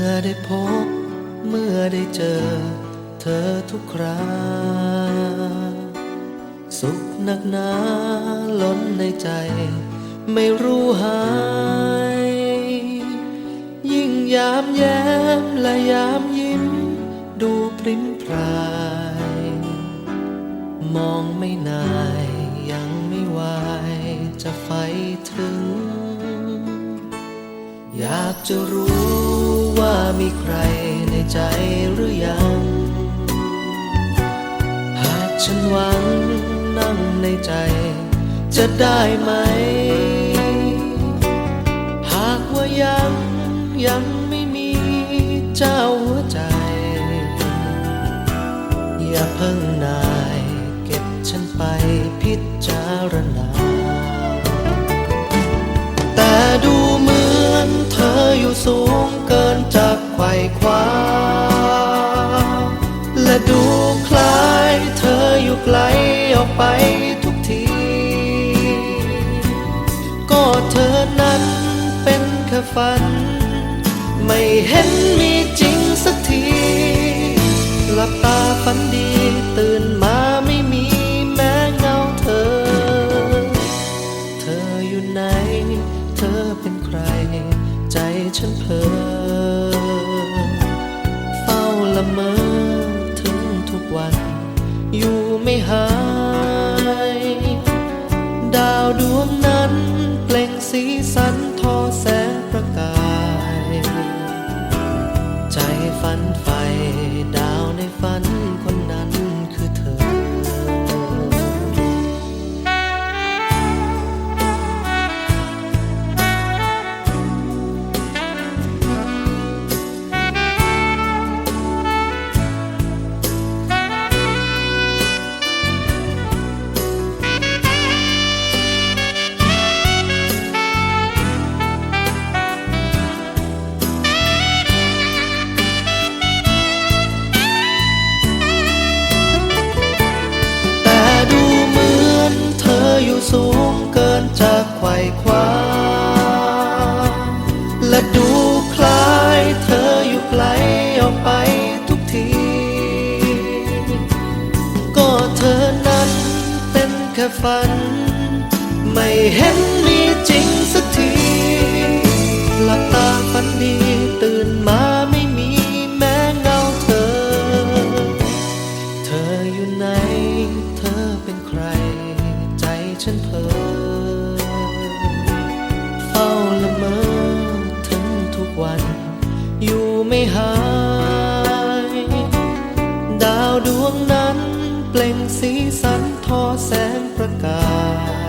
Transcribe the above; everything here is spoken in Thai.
ื่อได้พบ เมื่อได้เจอ เธอทุกคราสุขหนักหนาล้นในใจ ไม่รู้หาย ยิ่งยามแย้มและยามยิ้ม ดูพริ้มพราย มองไม่นายยังไม่วายจะไฟถึง อยากจะรู้ มีใครในใจหรือยัง หากฉันหวังนั่งในใจ จะได้ไหม หากว่ายังยังไม่มีเจ้าหัวใจ อย่าเพิ่งนาย เก็บฉันไปพิจารณา สูงเกินจากไขว่คว้า และดูคล้ายเธออยู่ไกลออกไปทุกที ก็เธอนั้นเป็นแค่ฝัน ไม่เห็นมีจ ฉันเพ้อเฝ้าละเมอถึงทุกวัน อยู่ไม่หาย ดาวดวงนั้นเปล่งสีสัน อกไปทุกที ก็เธอนั้นเป็นแค่ฝัน ไม่เห็นมีจริงสักทีหลับตาฝันดีตื่นมาไม่มีแม้เงาเธอ เธออยู่ไหน เธอเป็นใคร ใจฉันเพ้อเฝ้าละเมอถึงทุกวัน อยู่ไม่หาาวดวงนั้น เปล่งสีสันทอแสงประกาศ